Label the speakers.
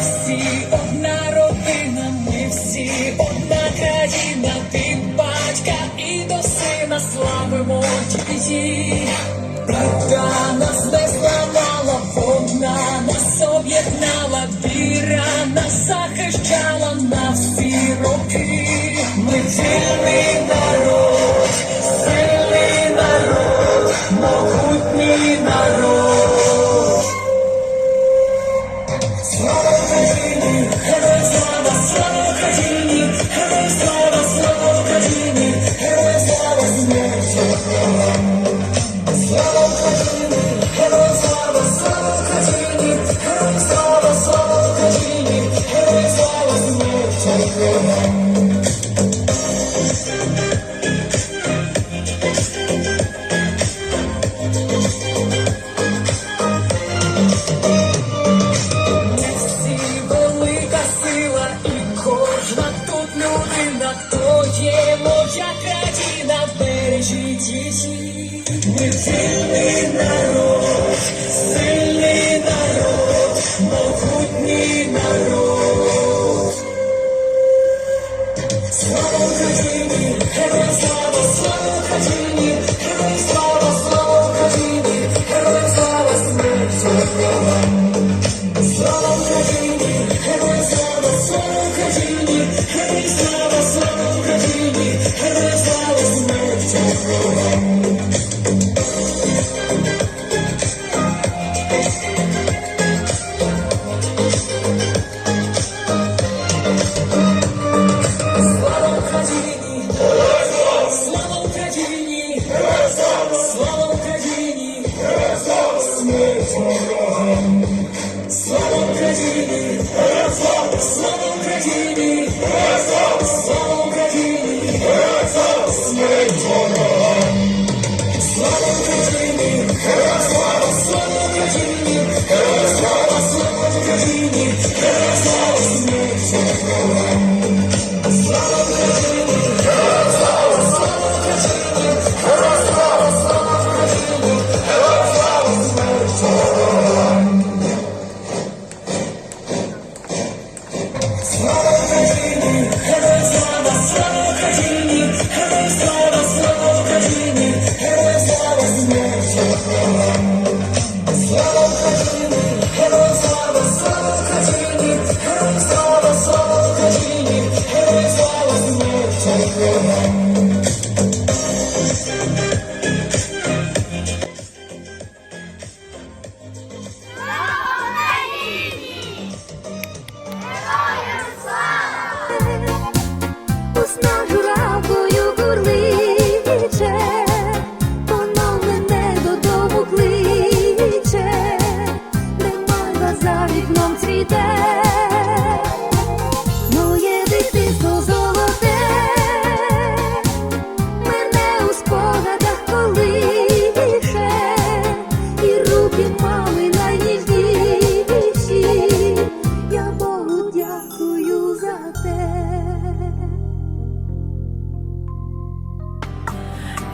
Speaker 1: всі одна родина, ми всі одна країна, ти батька і до сина славимо її. Правда нас не зламала, вона нас об'єднала, віра нас захищала на всі роки. Ми цілий народ, сильний народ, могутній народ. Thank you. Hallelujah.